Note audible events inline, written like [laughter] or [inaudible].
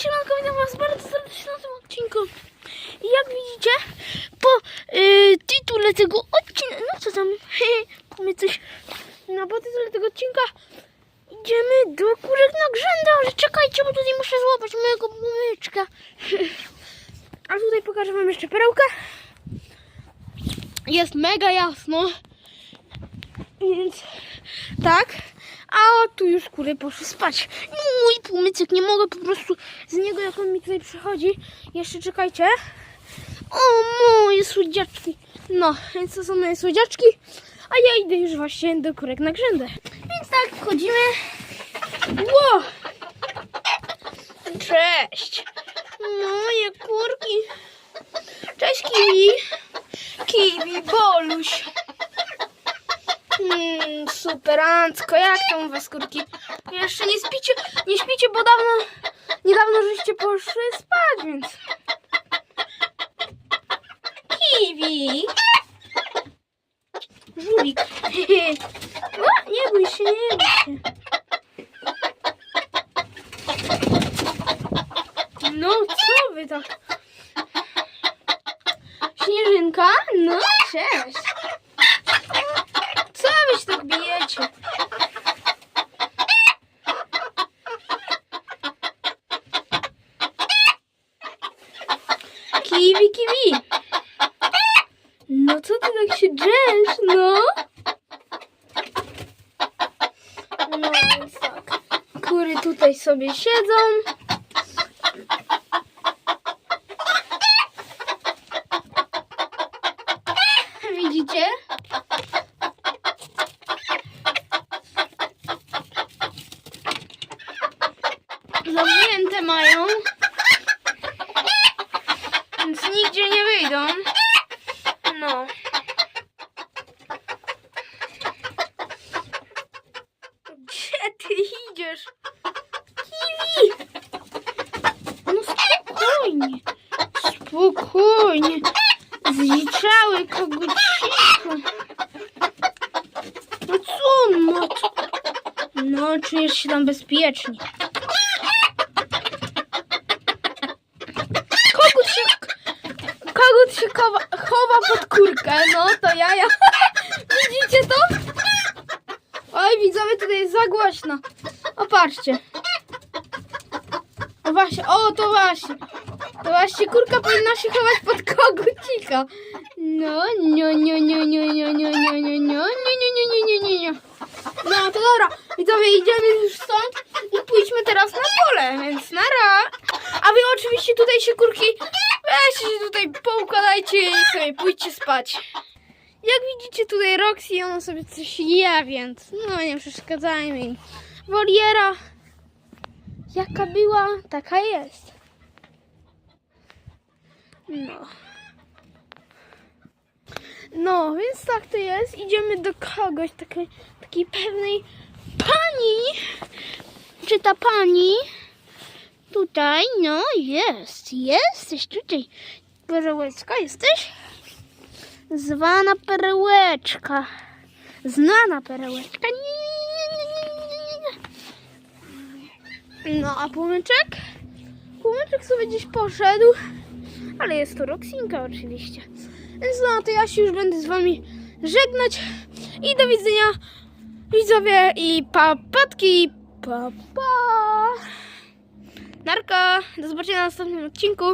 siemanko, witam was bardzo serdecznie na tym odcinku. I jak widzicie, po y, tytule tego odcinka, no co tam, my coś, no po tytule tego odcinka idziemy do kurek na grzędę, ale czekajcie, bo tutaj muszę złapać mojego bumyczka. [laughs] A tutaj pokażę wam jeszcze perełkę. Jest mega jasno, więc tak. A tu już kury poszły spać. Mój półmycek, nie mogę po prostu z niego, jak on mi tutaj przychodzi. Jeszcze czekajcie. O, moje słodziaczki. No, więc to są moje słodziaczki. A ja idę już właśnie do kurek na grzędę. Więc tak, wchodzimy. Ło! Cześć. Moje kurki. Cześć, Kiwi. Kiwi, Boluś. Superancko, jak tam u was kurki? Jeszcze nie śpicie, nie śpicie, bo dawno, niedawno żeście poszły spać, więc... Kiwi! Żulik. [laughs] O, nie bój się, nie bój się. No, co wy tak? Śnieżynka? No, cześć. Co wy się tak bijecie? Kiwi, kiwi. No co ty tak się drzesz, no? No więc tak. Kury tutaj sobie siedzą. Widzicie? Zamknięte mają. Więc nigdzie nie wyjdą. No. Gdzie ty idziesz? Kiwi! No spokojnie. Spokojnie. Zliczały koguciko. No co, matko? No, czujesz się tam bezpiecznie. Kogut się, kogut się chowa, chowa pod kurkę, no to ja, ja. [laughs] Widzicie to? Oj, widzowie, tutaj jest za głośno. O, patrzcie. O właśnie, o, to właśnie. To właśnie kurka powinna się chować pod kogucika. No, no, no, no, no, no, no, no, no, no, no, no, no, no, no, no. No to dobra, widzowie, idziemy już stąd i pójdźmy teraz na pole, więc nara. A wy oczywiście tutaj się kurki, weźcie się tutaj poukładajcie i sobie pójdźcie spać. Jak widzicie tutaj Roxy, ona sobie coś je, więc no nie przeszkadzajmy im. Woliera jaka była, taka jest. No. No, więc tak to jest. Idziemy do kogoś, takiej, takiej pewnej pani. Czy ta pani tutaj, no jest, jesteś tutaj. Perełeczka, jesteś? Zwana perełeczka. Znana perełeczka. No, a półmyczek? Półmyczek sobie gdzieś poszedł. Ale jest to Roxinka oczywiście. Więc no, to ja się już będę z wami żegnać. I do widzenia widzowie i papatki. Pa, pa. Narka. Do zobaczenia na następnym odcinku.